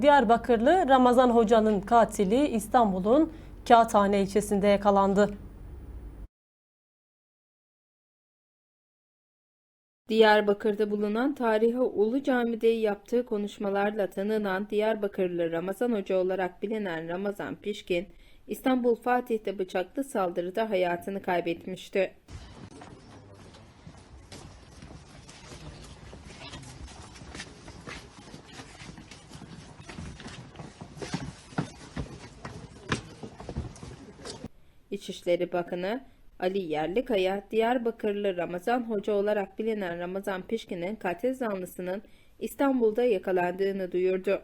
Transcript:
Diyarbakırlı Ramazan Hoca'nın katili İstanbul'un Kağıthane ilçesinde yakalandı. Diyarbakır'da bulunan Tarihi Ulu Cami'de yaptığı konuşmalarla tanınan Diyarbakırlı Ramazan Hoca olarak bilinen Ramazan Pişkin, İstanbul Fatih'te bıçaklı saldırıda hayatını kaybetmişti. İçişleri Bakanı Ali Yerlikaya, Diyarbakırlı Ramazan Hoca olarak bilinen Ramazan Pişkin'in katil zanlısının İstanbul'da yakalandığını duyurdu.